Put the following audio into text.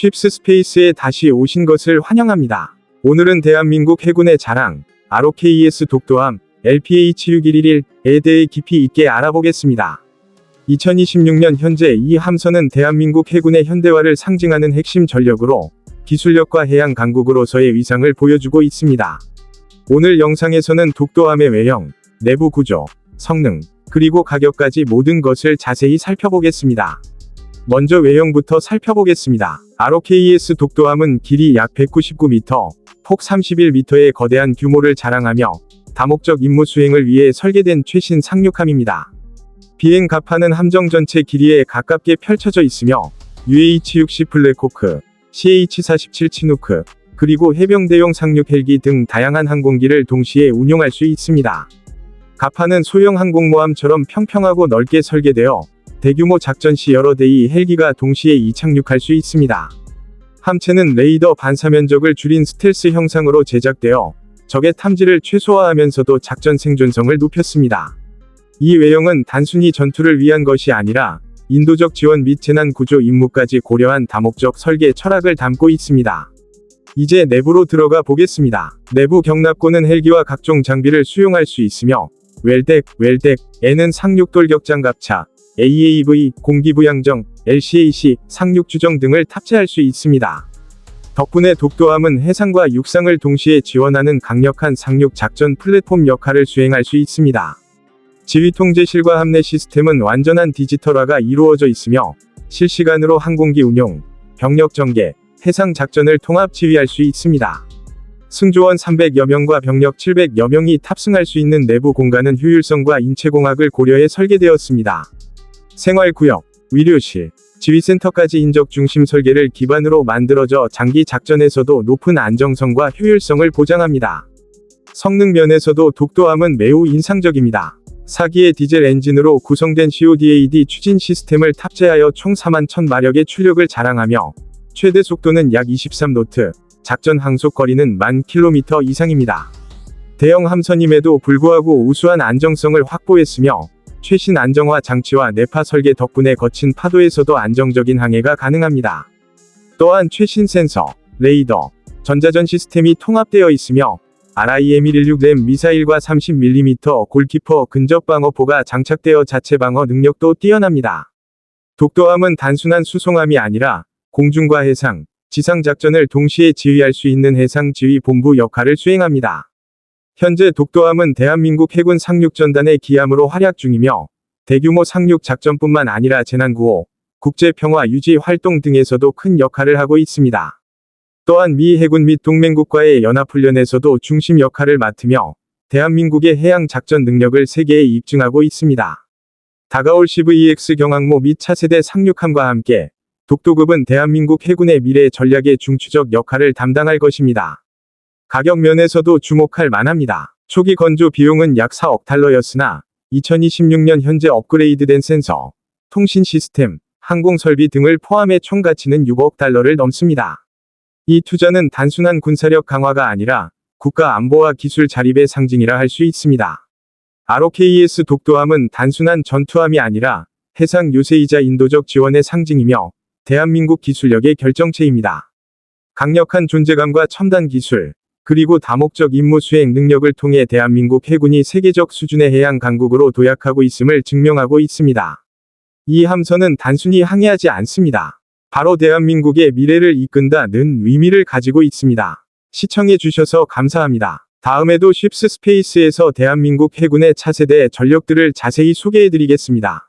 쉽스 스페이스에 다시 오신 것을 환영합니다. 오늘은 대한민국 해군의 자랑, ROKES 독도함, LPH-6111에 대해 깊이 있게 알아보겠습니다. 2026년 현재 이 함선은 대한민국 해군의 현대화를 상징하는 핵심 전력으로 기술력과 해양 강국으로서의 위상을 보여주고 있습니다. 오늘 영상에서는 독도함의 외형, 내부 구조, 성능, 그리고 가격까지 모든 것을 자세히 살펴보겠습니다. 먼저 외형부터 살펴보겠습니다. ROKES 독도함은 길이 약 199m, 폭 31m의 거대한 규모를 자랑하며 다목적 임무 수행을 위해 설계된 최신 상륙함입니다. 비행 갑판은 함정 전체 길이에 가깝게 펼쳐져 있으며 UH-60 블랙호크, CH-47 치누크, 그리고 해병 대용 상륙 헬기 등 다양한 항공기를 동시에 운용할 수 있습니다. 갑판은 소형 항공모함처럼 평평하고 넓게 설계되어 대규모 작전 시 여러 대의 헬기가 동시에 이착륙할 수 있습니다. 함체는 레이더 반사 면적을 줄인 스텔스 형상으로 제작되어 적의 탐지를 최소화하면서도 작전 생존성을 높였습니다. 이 외형은 단순히 전투를 위한 것이 아니라 인도적 지원 및 재난 구조 임무까지 고려한 다목적 설계 철학을 담고 있습니다. 이제 내부로 들어가 보겠습니다. 내부 경납고는 헬기와 각종 장비를 수용할 수 있으며 웰덱, 웰덱에는 상륙 돌격장갑차, AAV, 공기부양정, LCAC, 상륙주정 등을 탑재할 수 있습니다. 덕분에 독도함은 해상과 육상을 동시에 지원하는 강력한 상륙 작전 플랫폼 역할을 수행할 수 있습니다. 지휘 통제실과 함내 시스템은 완전한 디지털화가 이루어져 있으며 실시간으로 항공기 운용, 병력 전개, 해상 작전을 통합 지휘할 수 있습니다. 승조원 300여 명과 병력 700여 명이 탑승할 수 있는 내부 공간은 효율성과 인체공학을 고려해 설계되었습니다. 생활구역, 의료실, 지휘센터까지 인적 중심 설계를 기반으로 만들어져 장기 작전에서도 높은 안정성과 효율성을 보장합니다. 성능 면에서도 독도함은 매우 인상적입니다. 4기의 디젤 엔진으로 구성된 CODAD 추진 시스템을 탑재하여 총 4만 1000마력의 출력을 자랑하며 최대 속도는 약 23노트, 작전 항속 거리는 만 킬로미터 이상입니다. 대형 함선임에도 불구하고 우수한 안정성을 확보했으며 최신 안정화 장치와 내파 설계 덕분에 거친 파도에서도 안정적인 항해가 가능합니다. 또한 최신 센서, 레이더, 전자전 시스템이 통합되어 있으며 RIM-116 램 미사일과 30mm 골키퍼 근접 방어포가 장착되어 자체 방어 능력도 뛰어납니다. 독도함은 단순한 수송함이 아니라 공중과 해상, 지상 작전을 동시에 지휘할 수 있는 해상 지휘 본부 역할을 수행합니다. 현재 독도함은 대한민국 해군 상륙전단의 기함으로 활약 중이며 대규모 상륙 작전뿐만 아니라 재난구호, 국제평화 유지 활동 등에서도 큰 역할을 하고 있습니다. 또한 미 해군 및 동맹국과의 연합훈련에서도 중심 역할을 맡으며 대한민국의 해양 작전 능력을 세계에 입증하고 있습니다. 다가올 CVEX 경항모 및 차세대 상륙함과 함께 독도급은 대한민국 해군의 미래 전략의 중추적 역할을 담당할 것입니다. 가격 면에서도 주목할 만합니다. 초기 건조 비용은 약 4억 달러였으나 2026년 현재 업그레이드된 센서, 통신 시스템, 항공 설비 등을 포함해 총 가치는 6억 달러를 넘습니다. 이 투자는 단순한 군사력 강화가 아니라 국가 안보와 기술 자립의 상징이라 할 수 있습니다. ROKES 독도함은 단순한 전투함이 아니라 해상 요새이자 인도적 지원의 상징이며 대한민국 기술력의 결정체입니다. 강력한 존재감과 첨단 기술, 그리고 다목적 임무 수행 능력을 통해 대한민국 해군이 세계적 수준의 해양 강국으로 도약하고 있음을 증명하고 있습니다. 이 함선은 단순히 항해하지 않습니다. 바로 대한민국의 미래를 이끈다는 의미를 가지고 있습니다. 시청해주셔서 감사합니다. 다음에도 쉽스 스페이스에서 대한민국 해군의 차세대 전력들을 자세히 소개해드리겠습니다.